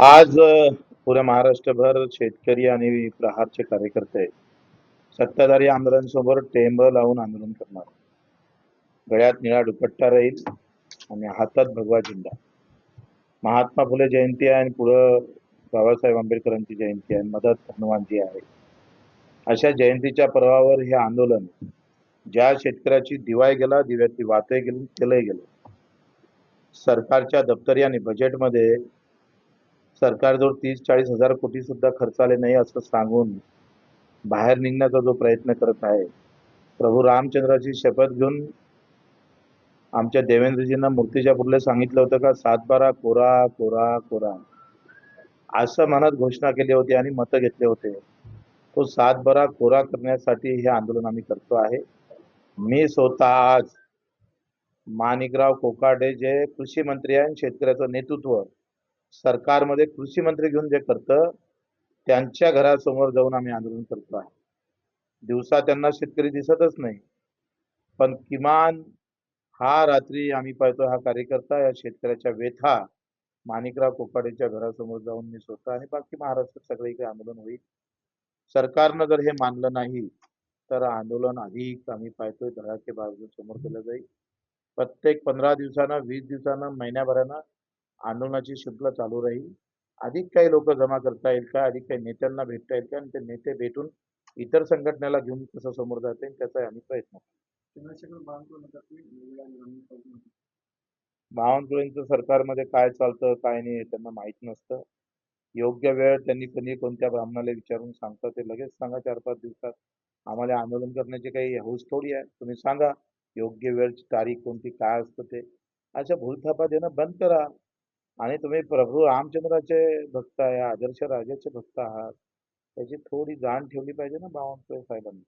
आज पुऱ्या महाराष्ट्रभर शेतकरी आणि प्रहारचे कार्यकर्ते सत्ताधारी आमदारांसमोर टेंब लावून आंदोलन करणार. गळ्यात निळा दुपट्टा राहील आणि हातात भगवा झेंडा. महात्मा फुले जयंती आहे आणि पुढं बाबासाहेब आंबेडकरांची जयंती आहे. मदत हनुमानजी आहे. अशा जयंतीच्या पर्वावर हे आंदोलन ज्या शेतकऱ्याची दिवाय गेला दिव्याची वातही गेली केलंही गेलं. सरकारच्या दप्तरी आणि बजेटमध्ये सरकारजवळ तीस चाळीस हजार कोटी सुद्धा खर्च आले नाही असं सांगून बाहेर निघण्याचा जो प्रयत्न करत आहे प्रभू रामचंद्राची शपथ घेऊन आमच्या देवेंद्रजींना मूर्तीच्या पुढले सांगितलं होतं का सातबारा कोरा कोरा कोरा. असं मनात घोषणा केली होती आणि मतं घेतले होते. तो सातबारा कोरा करण्यासाठी हे आंदोलन आम्ही करतो आहे. मी स्वतः आज माणिकराव कोकाडे जे कृषी मंत्री आहे शेतकऱ्याचं नेतृत्व सरकारमध्ये कृषी मंत्री घेऊन जे करतं त्यांच्या घरासमोर जाऊन आम्ही आंदोलन करतो आहे. दिवसा त्यांना शेतकरी दिसतच नाही. पण किमान हा रात्री आम्ही पाहतो हा कार्यकर्ता या शेतकऱ्याच्या व्यथा माणिकराव कोकाडेच्या घरासमोर जाऊन मी स्वतः आणि बाकी महाराष्ट्रात सगळीकडे आंदोलन होईल. सरकारनं जर हे मानलं नाही तर आंदोलन अधिक आम्ही पाहतोय. धडाके बाजू समोर केलं जाईल. प्रत्येक पंधरा दिवसानं वीस दिवसानं महिन्याभरानं आंदोलनाची शृंखला चालू राहील. अधिक काही लोक जमा करता येईल का? अधिक काही नेत्यांना भेटता येईल का? आणि ते नेते भेटून इतर संघटनेला घेऊन कसं समोर जाता येईल त्याचा आम्ही प्रयत्न बावनकुळेंचं सरकारमध्ये काय चालतं काय नाही हे त्यांना माहीत नसतं. योग्य वेळ त्यांनी कधी कोणत्या ब्राह्मणाला विचारून सांगतात ते लगेच सांगा चार पाच दिवसात. आम्हाला आंदोलन करण्याची काही हौस थोडी आहे. तुम्ही सांगा योग्य वेळची तारीख कोणती काय असतं ते. अशा भूलथापा देणं बंद करा. आणि तुम्ही प्रभू रामचंद्राचे भक्त आहे आदर्श राजाचे भक्त आहात. त्याची थोडी जाण ठेवली पाहिजे ना बावनकुळे साहेबांनी?